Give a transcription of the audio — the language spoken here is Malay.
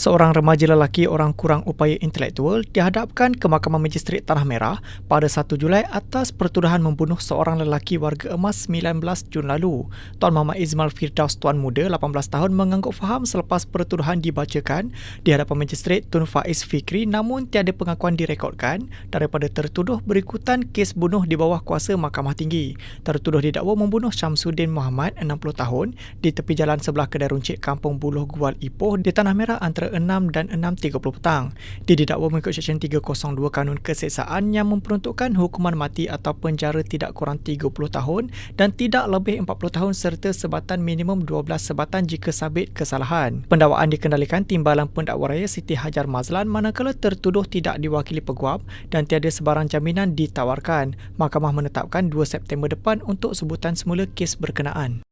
seorang remaja lelaki orang kurang upaya intelektual dihadapkan ke Mahkamah Magistrate Tanah Merah pada 1 Julai atas pertuduhan membunuh seorang lelaki warga emas 19 Jun lalu. Tuan Muhammad Izmal Firdaus Tuan Muda 18 tahun mengangguk faham selepas pertuduhan dibacakan di hadapan Magistrate Tun Faiz Fikri namun tiada pengakuan direkodkan daripada tertuduh berikutan kes bunuh di bawah kuasa Mahkamah Tinggi. Tertuduh didakwa membunuh Syamsuddin Muhammad 60 tahun di tepi jalan sebelah kedai runcit Kampung Buluh Gual Ipoh di Tanah Merah antara 6 dan 6.30 petang. Dia didakwa mengikut Seksyen 302 Kanun Keseksaan yang memperuntukkan hukuman mati atau penjara tidak kurang 30 tahun dan tidak lebih 40 tahun serta sebatan minimum 12 sebatan jika sabit kesalahan. Pendakwaan dikendalikan Timbalan Pendakwa Raya Siti Hajar Mazlan manakala tertuduh tidak diwakili peguam dan tiada sebarang jaminan ditawarkan. Mahkamah menetapkan 2 September depan untuk sebutan semula kes berkenaan.